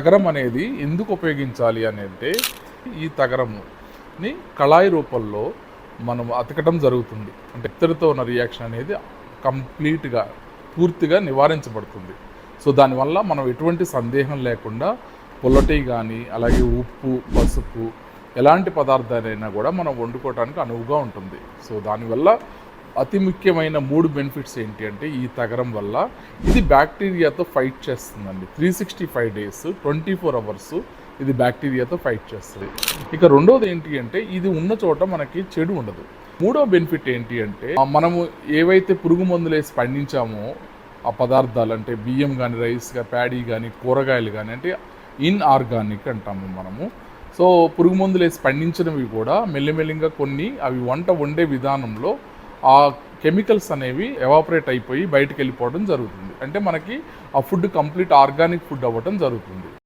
తగరం అనేది ఎందుకు ఉపయోగించాలి అని అంటే ఈ తగరముని కళాయి రూపంలో మనం అతకడం జరుగుతుంది. అంటే ఇత్తడితో ఉన్న రియాక్షన్ అనేది కంప్లీట్గా పూర్తిగా నివారించబడుతుంది. సో దానివల్ల మనం ఎటువంటి సందేహం లేకుండా పుల్లటి కానీ అలాగే ఉప్పు పసుపు ఎలాంటి పదార్థాలైనా కూడా మనం వండుకోవడానికి అనువుగా ఉంటుంది. సో దానివల్ల అతి ముఖ్యమైన మూడు బెనిఫిట్స్ ఏంటి అంటే ఈ తగరం వల్ల ఇది బ్యాక్టీరియాతో ఫైట్ చేస్తుందండి. Three sixty five days twenty four hours ఇది బ్యాక్టీరియాతో ఫైట్ చేస్తుంది. ఇక రెండోది ఏంటి అంటే ఇది ఉన్న చోట మనకి చెడు ఉండదు. మూడో బెనిఫిట్ ఏంటి అంటే మనము ఏవైతే పురుగు మందులు వేసి పండించామో ఆ పదార్థాలు అంటే బియ్యం కానీ రైస్ కానీ ప్యాడీ కానీ కూరగాయలు కానీ అంటే ఇన్ ఆర్గానిక్ అంటాము మనము. సో పురుగు మందులు వేసి పండించినవి కూడా మెల్లిమెల్లిగా కొన్ని అవి వంట వండే విధానంలో ఆ కెమికల్స్ అనేవి ఎవాపరేట్ అయిపోయి బయటకు వెళ్ళిపోవడం జరుగుతుంది. అంటే మనకి ఆ ఫుడ్ కంప్లీట్ ఆర్గానిక్ ఫుడ్ అవ్వటం జరుగుతుంది.